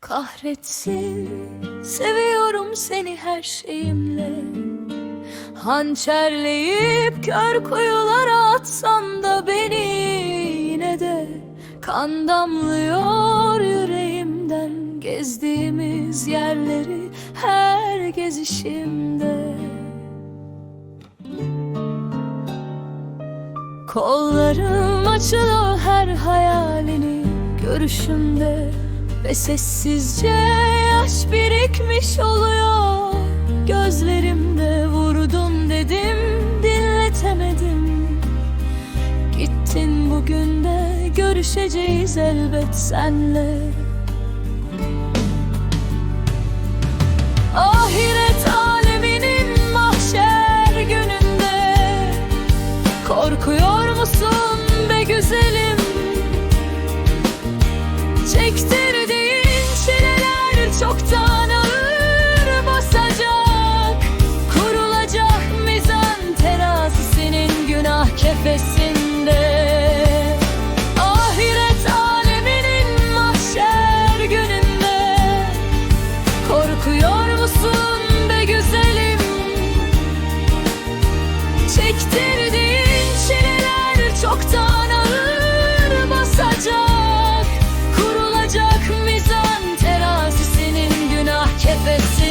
Kahretsin Seviyorum seni her şeyimle. Hançerleyip kör kuyulara atsan da beni Yine de. Kan damlıyor yüreğimden Gezdiğimiz yerleri her gezişimde. Kollarım açılıyor her hayalini görüşümde Ve sessizce yaş birikmiş oluyor. Gözlerimde vurdun dedim dinletemedim. Gittin bugün de görüşeceğiz elbet senle. Ahiret aleminin mahşer gününde. Korkuyor musun be güzelim? Çektirdiğin günah kefesinde Ahiret aleminin mahşer gününde. Korkuyor musun be güzelim? Çektirdiğin çileler çoktan ağır basacak. Kurulacak mizan terazisinin günah kefesi